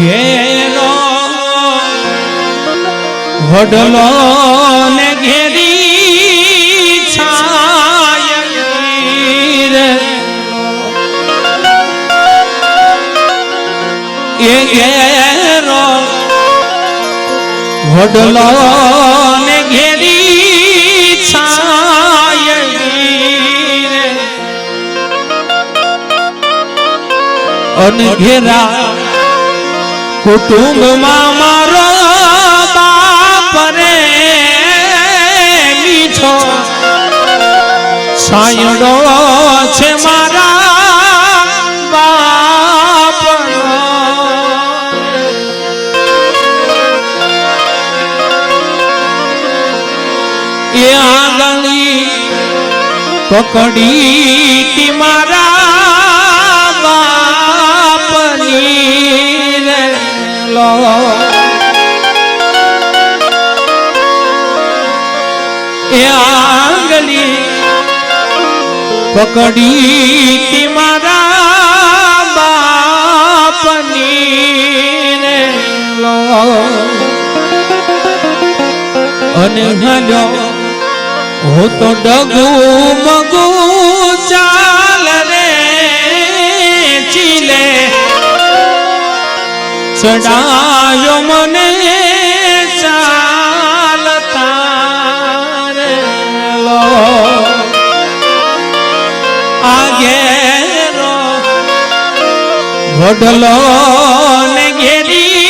ઘેરો વડલો ને ઘેરી છાય એ ઘેરો વડલો ને ઘેરી છાય અનઘેરા કુટુંબમાં મારો બાપ રે મીઠો. સાયડો છે મારા બાપ એ આંગળી પકડી એ આંગળી પકડી મારા બાપની રે લો. અને હાલ્યો, હું તો ડગુ મગુ ચાલ રે ચીલે. ચડાયો મને ચાલતા આગેરો વડલો ને ઘેરી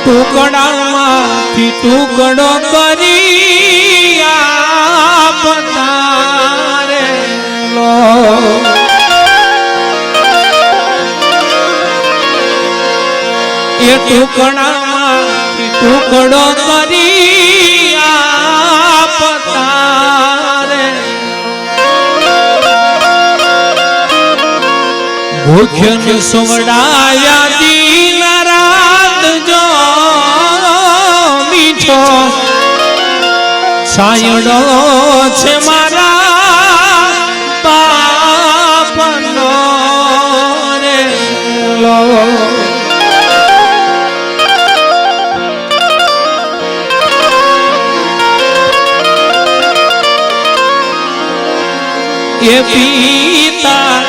ટુકડામાંથી ટુકડો કરી એ ટુકડામાં ટુકડો કરી આપતા રે ભૂખ્ય સોવડાયા દિન રાત જો મીઠો. સાયડો છે મારા એ પિતા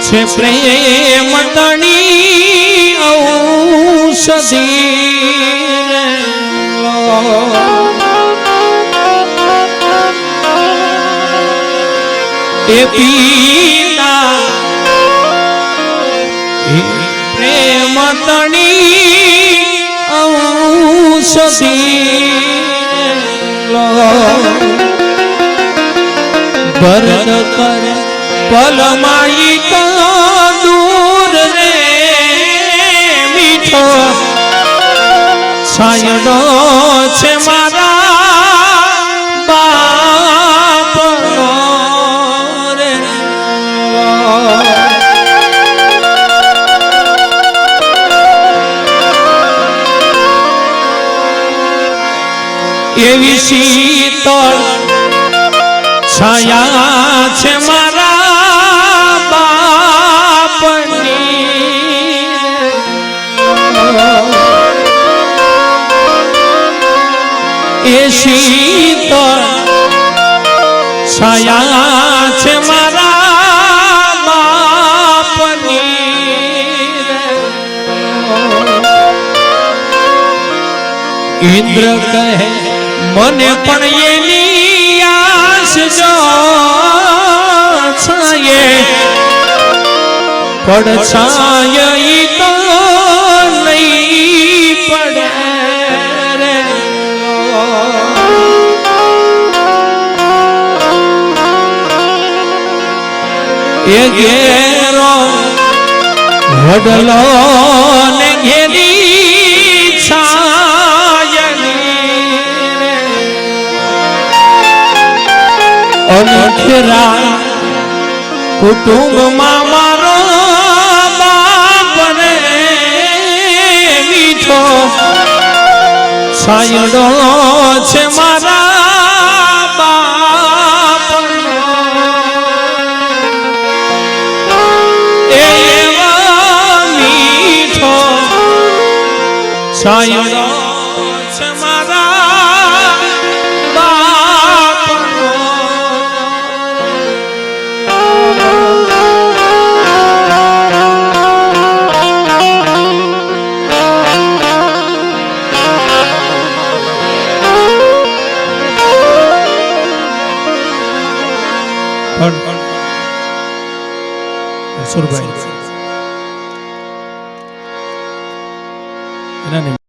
છે પ્રેમ તણી ઔષધિ. એ પિતા પ્રેમ તણી ઔષધિ લો. ભરત કરે પલમાઈ તો દૂર રે મીઠો સાયડો છે મારા બાપનો રે એવી શીતળ છાયા છે મારા બાપની. એ શીતળ છાયા છે મારા બાપની. ઇન્દ્ર કહે, મને પણ એની પડછાય તો નહીં પડે રે. એ ઘેરો વડલો ને ઘેરી મોટરા કુટુંબમાં મારો બાપને મીઠો. સાયડો છે મારા બાપ. એવા મીઠો. સાયડો પણ સુરભાઈ એના